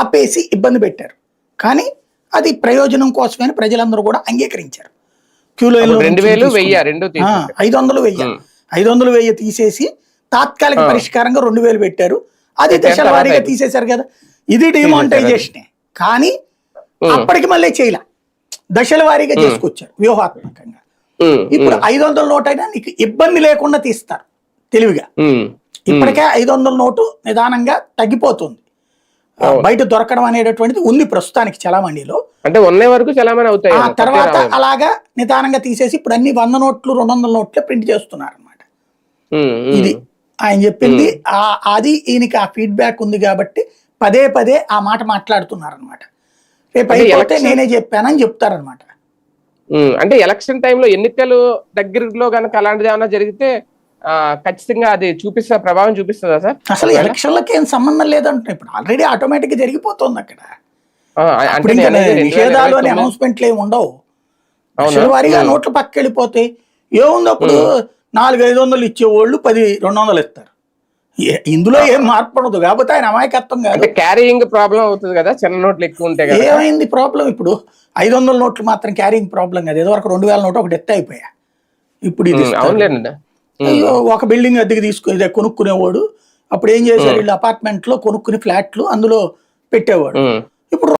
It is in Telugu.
ఆపేసి ఇబ్బంది పెట్టారు కానీ అది ప్రయోజనం కోసమని ప్రజలందరూ కూడా అంగీకరించారు క్యూ లైన్ అప్పుడు రెండు వేలు వెయ్యి రెండు తీసేశారు. ఐదు వందలు వెయ్యి. ఐదు వందలు వెయ్యి తీసేసి తాత్కాలిక. పరిష్కారంగా రెండు వేలు పెట్టారు అది దశల వారీగా. తీసేశారు కదా ఇది డిమానిటైజేషన్ కానీ. అప్పటికి మళ్ళీ చేయలే దశల వారీగా చేసుకొచ్చారు వ్యూహాత్మకంగా ఇప్పుడు ఐదు వందల నోట్ అయినా నీకు ఇబ్బంది లేకుండా తీస్తారు తెలివిగా. ఇప్పటికే ఐదు వందల నోటు నిదానంగా తగ్గిపోతుంది. బయట దొరకడం అనేటటువంటిది ఉంది ప్రస్తుతానికి చలామణిలో. అంటే ఉన్న వరకు చలామణి అవుతాయి ఆ తర్వాత. అలాగా నిదానంగా తీసేసి ఇప్పుడు అన్ని వంద నోట్లు రెండు వందల నోట్లే ప్రింట్ చేస్తున్నారు అనమాట. ఇది ఆయన చెప్పింది. ఆ- అది ఈయనకి ఆ ఫీడ్బ్యాక్ ఉంది కాబట్టి పదే పదే ఆ మాట మాట్లాడుతున్నారు అనమాట రేపు అయిపోతే నేనే చెప్పానని చెప్తారనమాట అంటే ఎలక్షన్ టైంలో ఎన్నికలు దగ్గరలో గనక అలాంటిది ఏమైనా జరిగితే ఖచ్చితంగా అది చూపిస్తా ప్రభావం చూపిస్తుందా సార్? అసలు ఎలక్షన్లకి ఏం సంబంధం లేదంటున్నా ఇప్పుడు ఆల్రెడీ ఆటోమేటిక్గా జరిగిపోతుంది అక్కడ. నిషేధాలు అని అనౌన్స్మెంట్లు ఏమి ఉండవు. వారీగా. నోట్ల పక్కకి వెళ్ళిపోతాయి ఏముంది అప్పుడు? నాలుగు ఐదు వందలు ఇచ్చేవాళ్ళు పది రెండు వందలు ఇస్తారు ఇందులో ఏం మార్పు ఉండదు. కాకపోతే ఆయన అమాయకత్వం కాదు. క్యారీయింగ్ ప్రాబ్లం అవుతుంది కదా చిన్న నోట్లు ఎక్కువ ఉంటాయి కదా. ఏమైంది ప్రాబ్లం ఇప్పుడు? ఐదు వందల నోట్లు మాత్రం క్యారింగ్ ప్రాబ్లం కాదు. ఏదో వరకు రెండు వేల నోటు ఒకటి ఎత్తే అయిపోయా ఇప్పుడు ఇది. అవునులేండి. ఒక బిల్డింగ్ అద్దెకి తీసుకుని కొనుక్కునేవాడు. అప్పుడు ఏం చేశారు వీళ్ళు అపార్ట్మెంట్లో కొనుక్కుని ఫ్లాట్లు అందులో పెట్టేవాడు. ఇప్పుడు